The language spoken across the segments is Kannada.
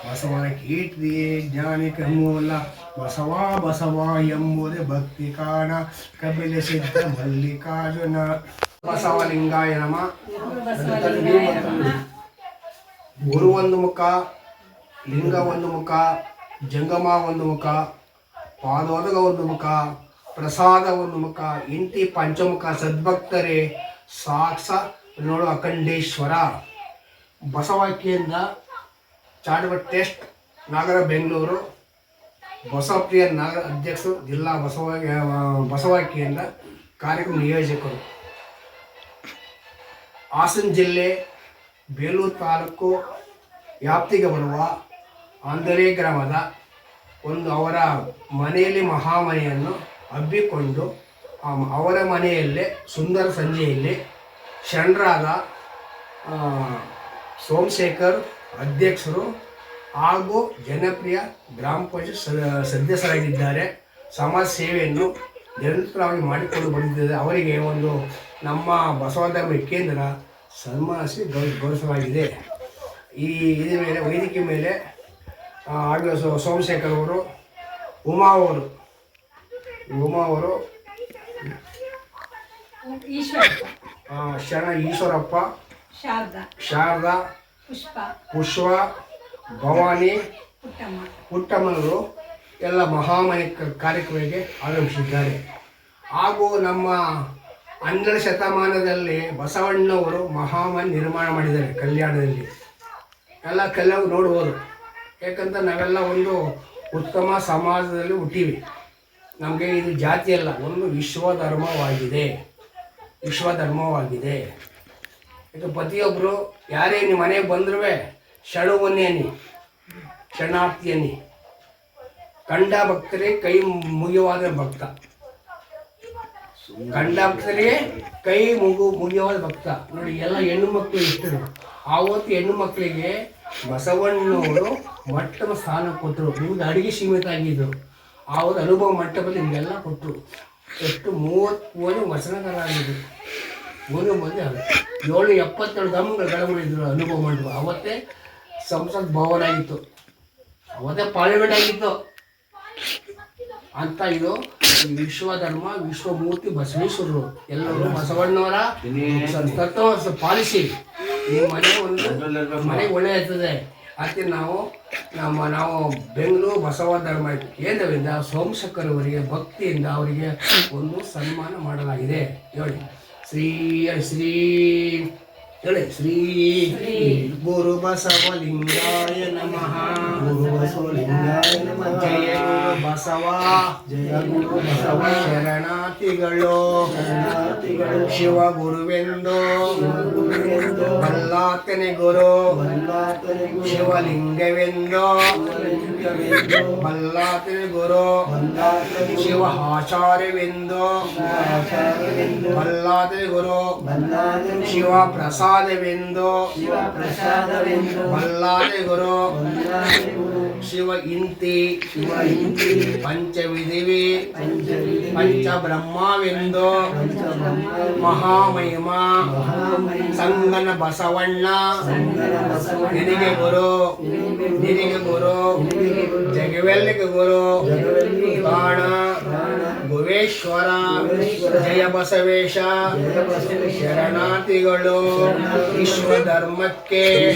ಬಸವನ ಕೀರ್ತಿ ಜ್ಞಾನಿಕ ಮೂಲ ಬಸವ ಬಸವ ಎಂಬುದೇ ಭಕ್ತಿ ಕಾಣ ಕಪಿಲ ಸಿದ್ಧ ಮಲ್ಲಿಕಾರ್ಜುನ ಬಸವಲಿಂಗಾಯ ನಮ ಗುರು ಒಂದು ಮುಖ ಲಿಂಗ ಒಂದು ಮುಖ ಜಂಗಮ ಒಂದು ಮುಖ ಪಾದೋದಗ ಒಂದು ಮುಖ ಪ್ರಸಾದ ಒಂದು ಮುಖ ಇಂತಿ ಪಂಚಮುಖ ಸದ್ಭಕ್ತರೇ ಸಾಕ್ಷ ನೋಡು ಅಖಂಡೇಶ್ವರ ಬಸವಾಕ್ಯದಿಂದ ಚಾಡುವ ಟೆಸ್ಟ್ ನಾಗರ ಬೆಂಗಳೂರು. ಬಸವಪ್ರಿಯ ನಾಗರ ಅಧ್ಯಕ್ಷರು ಜಿಲ್ಲಾ ಬಸವ ಬಸವಾಕಿಯಿಂದ ಕಾರ್ಯಕ್ರಮ ನಿಯೋಜಕರು. ಹಾಸನ ಜಿಲ್ಲೆ ಬೇಲೂರು ತಾಲೂಕು ವ್ಯಾಪ್ತಿಗೆ ಬರುವ ಅಂದರೆ ಗ್ರಾಮದ ಒಂದು ಅವರ ಮನೆಯಲ್ಲಿ ಮಹಾಮನೆಯನ್ನು ಹಬ್ಬಿಕೊಂಡು ಅವರ ಮನೆಯಲ್ಲೇ ಸುಂದರ ಸಂಜೆಯಲ್ಲಿ ಶರಣರಾದ ಸೋಮಶೇಖರ್ ಅಧ್ಯಕ್ಷರು ಹಾಗೂ ಜನಪ್ರಿಯ ಗ್ರಾಮ ಪಂಚಾಯತ್ ಸದಸ್ಯರಾಗಿದ್ದಾರೆ. ಸಮಾಜ ಸೇವೆಯನ್ನು ನಿರಂತರವಾಗಿ ಮಾಡಿಕೊಂಡು ಬಂದಿದ್ದಾರೆ ಅವರಿಗೆ ಒಂದು ನಮ್ಮ ಬಸವಧರ್ಮ ಕೇಂದ್ರ ಸನ್ಮಾನಿಸಿ ಗೌರವ ಗೌರವಿಸಲಾಗಿದೆ. ಈ ಇದ್ರ ಮೇಲೆ ವೈದ್ಯಕೀಯ ಮೇಲೆ ಆಗ ಸೋ ಸೋಮಶೇಖರ್ ಅವರು ಉಮಾ ಅವರು ಉಮಾ ಅವರು ಶರಣ ಈಶ್ವರಪ್ಪ ಶಾರದಾ. ಶಾರದಾ ಪುಷ್ಪ. ಪುಷ್ಪ ಭವಾನಿ ಪುಟ್ಟಮ್ಮ ಪುಟ್ಟಮ್ಮನವರು ಎಲ್ಲ ಮಹಾಮನೆ ಕಾರ್ಯಕ್ರಮಕ್ಕೆ ಆಗಮಿಸಿದ್ದಾರೆ. ಹಾಗೂ ನಮ್ಮ ಹನ್ನೆರಡು ಶತಮಾನದಲ್ಲಿ ಬಸವಣ್ಣವರು ಮಹಾಮನ್ ನಿರ್ಮಾಣ ಮಾಡಿದ್ದಾರೆ ಕಲ್ಯಾಣದಲ್ಲಿ. ಎಲ್ಲ ಕೆಲವು ನೋಡ್ಬೋದು ಯಾಕಂತ ನಾವೆಲ್ಲ ಒಂದು ಉತ್ತಮ ಸಮಾಜದಲ್ಲಿ ಹುಟ್ಟಿವಿ. ನಮಗೆ ಇದು ಜಾತಿ ಅಲ್ಲ ಒಂದು ವಿಶ್ವ ಧರ್ಮವಾಗಿದೆ ವಿಶ್ವ ಧರ್ಮವಾಗಿದೆ ಇದು ಪ್ರತಿಯೊಬ್ಬರು ಯಾರೇ ನಿಮ್ಮ ಮನೆಗೆ ಬಂದ್ರೂ ಶರಣಾರ್ಥಿ ಅನ್ನಿ ಕಂಡ ಭಕ್ತರಿಗೆ ಕೈ ಮುಗಿಯವಾದ ಭಕ್ತ. ಕಂಡ ಭಕ್ತರಿಗೆ ಕೈ ಮುಗು, ಮುಗಿಯವಾದ ಭಕ್ತ. ನೋಡಿ, ಎಲ್ಲ ಹೆಣ್ಣು ಮಕ್ಕಳು ಇಷ್ಟರು ಆವತ್ತು ಹೆಣ್ಣು ಮಕ್ಕಳಿಗೆ ಬಸವಣ್ಣನವರು ಮಟ್ಟಮ ಸ್ಥಾನ ಕೊಟ್ಟರು. ನಿಮ್ಗೆ ಅಡಿಗೆ ಸೀಮಿತ ಆಗಿದ್ರು ಆವತ್ತು ಅನುಭವ ಮಟ್ಟದಲ್ಲಿ ನಿಮಗೆಲ್ಲ ಕೊಟ್ಟರು. ಎಷ್ಟು ಮೂವತ್ತು ವಚನಗಳಾಗಿದ್ರು ಮುಂದೆ ಮಂದಿ ಅಲ್ಲ ಏಳು ಎಪ್ಪತ್ತೇಳು ಧಾಮಗಳು ಗಡಬಡಿದ್ರು ಅನುಭವ ಮಾಡಿದ್ರು. ಅವತ್ತೇ ಸಂಸತ್ ಭವನ ಆಗಿತ್ತು. ಅವತ್ತೇ ಪಾರ್ಲಿಮೆಂಟ್ ಆಗಿತ್ತು. ಅಂತ ಇದು ವಿಶ್ವಧರ್ಮ ವಿಶ್ವ ಧರ್ಮ ವಿಶ್ವಮೂರ್ತಿ ಬಸವೇಶ್ವರರು. ಎಲ್ಲರೂ ಬಸವಣ್ಣವರ ತತ್ವ ಪಾಲಿಸಿ. ಈ ಮನೆ ಒಂದು ಮನೆ ಒಳ್ಳೆ ಇರ್ತದೆ. ಅದಕ್ಕೆ ನಾವು ನಮ್ಮ ನಾವು ಬೆಂಗಳೂರು ಬಸವ ಧರ್ಮ ಕೇಂದ್ರದಿಂದ ಸೋಮಶಕರವರಿಗೆ ಭಕ್ತಿಯಿಂದ ಅವರಿಗೆ ಒಂದು ಸನ್ಮಾನ ಮಾಡಲಾಗಿದೆ. ಹೇಳಿ. ಶ್ರೀ ಶ್ರೀ ಹೇಳಿ ಶ್ರೀ ಗುರು ಬಸವಲಿಂಗಾಯ ನಮಃ ಗುರು ಬಸವಲಿಂಗಾಯ ನಮಃ ಜಯ ಗುರು ಬಸವ ಜಯ ಗುರು ಬಸವ ಶರಣಾರ್ಥಿಗಳು. ಶರಣಾರ್ಥಿಗಳು. ಶಿವ ಗುರುವೆಂದು ಬಲ್ಲಾತನೆ ಗುರು. ಶಿವಲಿಂಗವೆಂದು. ಬಲ್ಲಾತನೆ ಗುರು. ಶಿವ ಆಚಾರ್ಯವೆಂದು ಬಲ್ಲಾತನೆ ಗುರು. ಶಿವ ಪ್ರಸಾದವೆಂದು ಬಲ್ಲಾದೆ ಗುರು. ಶಿವ ಇಂತಿ. ಶಿವ ಇಂತಿ. ಪಂಚವಿಧಿವಿ ಪಂಚ ಬ್ರಹ್ಮವೆಂದು ಮಹಾಮಹಿಮ ಸಂಗನ ಬಸವಣ್ಣ ನಿನಗೆ ಗುರು ನಿನಗೆ ಗುರು ಜಗವೆಲ್ಲಿಗೆ ಗುರು ಕಾಣ ಭುವೇಶ್ವರ ಜಯ ಬಸವೇಶ. ಶರಣಾರ್ಥಿಗಳು. ವಿಶ್ವ ಧರ್ಮಕ್ಕೆ.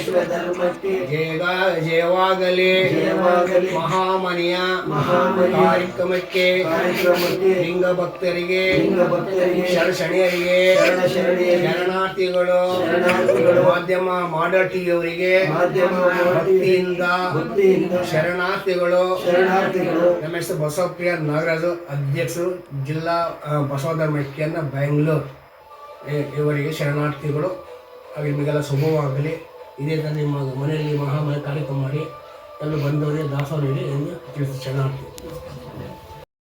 ಜಯ ಜಯವಾಗಲಿ. ಮಹಾಮನಿಯ ಕಾರ್ಯಕ್ರಮಕ್ಕೆ. ಲಿಂಗ ಭಕ್ತರಿಗೆ ಶರಣ ಶಣಿಯರಿಗೆ ಶರಣಾರ್ಥಿಗಳು. ಮಾಧ್ಯಮ ಮಾಡಟಿಯವರಿಗೆ. ಭಕ್ತಿಯಿಂದ ಶರಣಾರ್ಥಿಗಳು. ನಮ್ಮ ಹೆಸರು ಬಸವಪ್ರಿಯ ನಾಗರಾಜು ಅಧ್ಯಕ್ಷರು ಜಿಲ್ಲಾ ಆ, ಬಸವ ಧರ್ಮ ಬೆಂಗಳೂರು ಇವರಿಗೆ ಶರಣಾರ್ಥಿಗಳು. ಹಾಗೆ ನಿಮಗೆಲ್ಲ ಶುಭವಾಗಲಿ. ಇದೇ ಥರ ನಿಮ್ಮ ಮನೆಯಲ್ಲಿ ಮಹಾಮನೆ ಕಾರ್ಯಕ್ರಮ ಮಾಡಿ ಎಲ್ಲ ಬಂದವರಿಗೆ ದಾಸೋಹ ನೀಡಿ ಎಂದು ತಿಳಿಸಿ ಶರಣಾರ್ಥಿ.